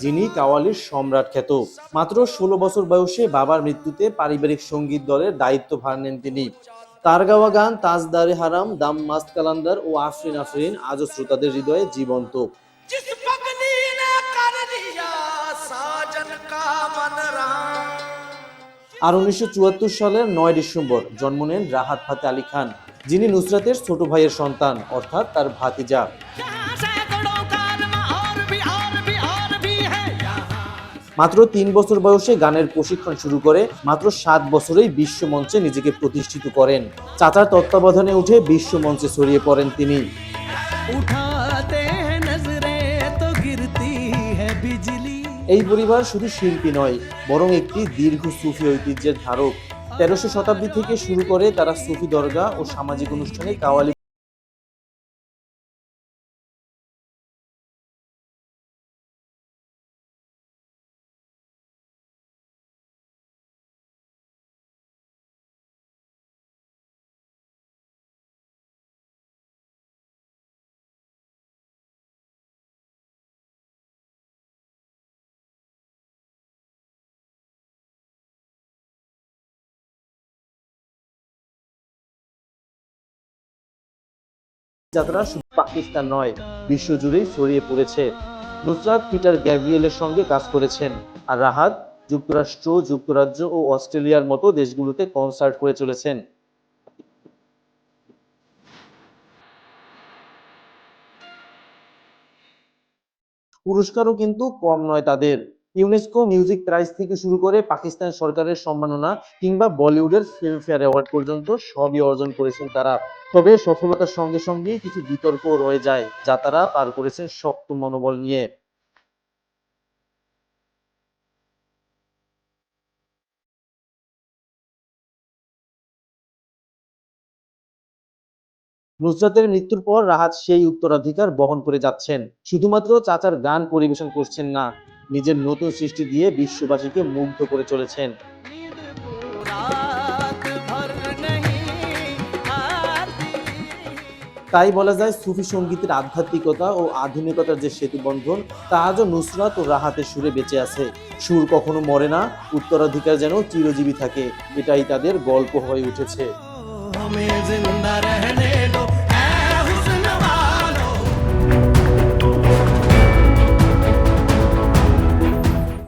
যিনি কাওয়ালির সম্রাট খ্যাত। মাত্র ষোলো বছর বয়সে বাবার মৃত্যুতে পারিবারিক সংগীত দলের দায়িত্বভার নেন তিনি। তার গাওয়া গান তাজদারে হারাম দাম মাস্ত কালান্দার ও আফরিন আফরিন আজও শ্রোতাদের হৃদয়ে জীবন্ত। আর উনিশশো চুয়াত্তর সালের নয় ডিসেম্বর জন্ম নেন রাহাত ফাতে আলী খান যিনি নুসরাতের ছোট ভাইয়ের সন্তান অর্থাৎ তার ভাতিজা। মাত্র তিন বছর বয়সে গানের প্রশিক্ষণ শুরু করে মাত্র সাত বছরেই বিশ্ব মঞ্চে নিজেকে প্রতিষ্ঠিত করেন। চাচার তত্ত্বাবধানে উঠে বিশ্ব মঞ্চে ছড়িয়ে পড়েন তিনি। এই পরিবার শুধু শিল্পী নয় বরং একটি দীর্ঘ সুফি ঐতিহ্যের ধারক। তেরোশো শতাব্দী থেকে শুরু করে তারা সুফি দরগা ও সামাজিক অনুষ্ঠানে কাওয়ালি যাত্রা শুধু পাকিস্তান নয় বিশ্বজুড়েই ছড়িয়ে পড়েছে। নুসরাত পিটার গ্যাব্রিয়েলের সঙ্গে কাজ করেছেন আর রাহাত যুক্তরাষ্ট্র, যুক্তরাজ্য ও অস্ট্রেলিয়ার মতো দেশগুলোতে কনসার্ট করে চলেছেন। পুরস্কারও কিন্তু কম নয় তাদের। ইউনেস্কো মিউজিক প্রাইজ থেকে শুরু করে পাকিস্তান সরকারের সম্মাননা কিংবা বলিউডের ফিল্মফেয়ার অ্যাওয়ার্ড পর্যন্ত সবই অর্জন করেছেন তারা। তবে সফলতার সঙ্গে সঙ্গে কিছু বিতর্ক রয়ে যায় যা তারা পার করেছেন শক্ত মনোবল নিয়ে। নুসরাতের মৃত্যুর পর রাহাত সেই উত্তরাধিকার বহন করে যাচ্ছেন। শুধুমাত্র চাচার গান পরিবেশন করছেন না নিজের নতুন সৃষ্টি দিয়ে বিশ্ববাসীকে মুগ্ধ করে চলেছেন। তাই বলা যায়, সুফি সঙ্গীতের আধ্যাত্মিকতা ও আধুনিকতার যে সেতু বন্ধন তা আজও নুসরাত ও রাহাতের সুরে বেঁচে আছে। সুর কখনো মরে না, উত্তরাধিকার যেন চিরজীবী থাকে। এটাই তাদের গল্প হয়ে উঠেছে।